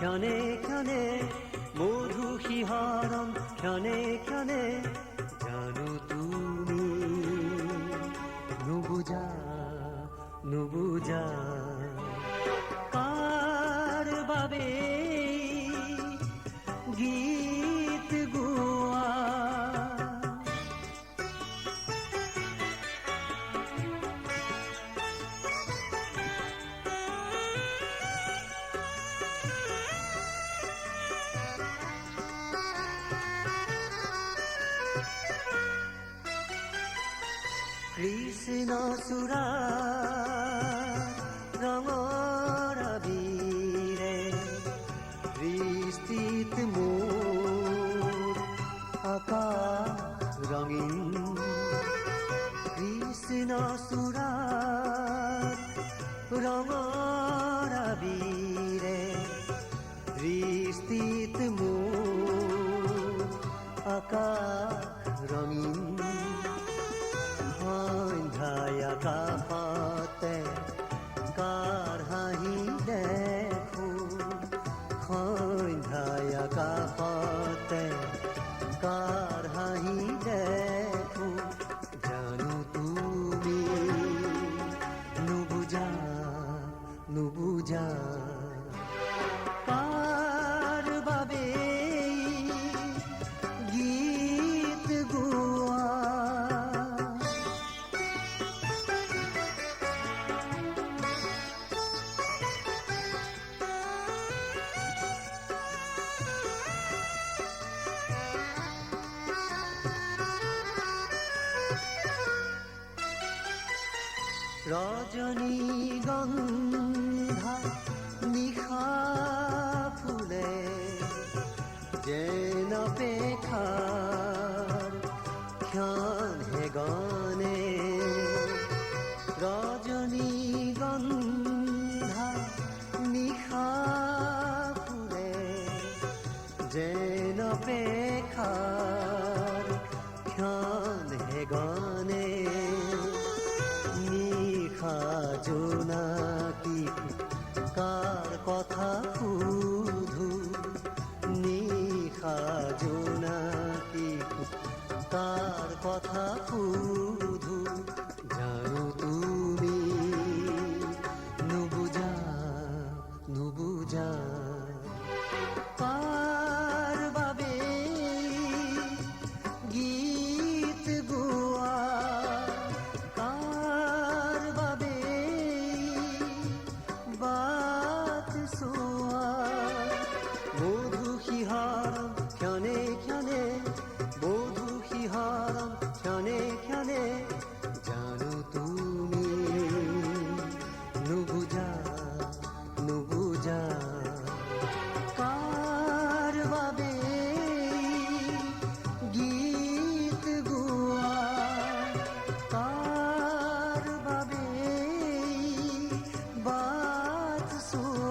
ক্ষণে ক্ষণে মধু সিহরণ ক্ষণে ক্ষণে কৃষ্ণ চূড়া ৰঙৰ আবিৰে দৃষ্টিত মোৰ আকাশ ৰঙীন কৃষ্ণ চূড়া ৰঙৰ আবিৰে দৃষ্টিত মোৰ আকাশ जा রজনীগন্ধা নিশা ফুলে যেন পেখা ক্ষণ হে জানে বধু হিহারম ক্ষণে ক্ষণে জানো তুমি নুগুজা নুগুজা কার বাবে গীত গুয়া কার বাবে বাত সুয়া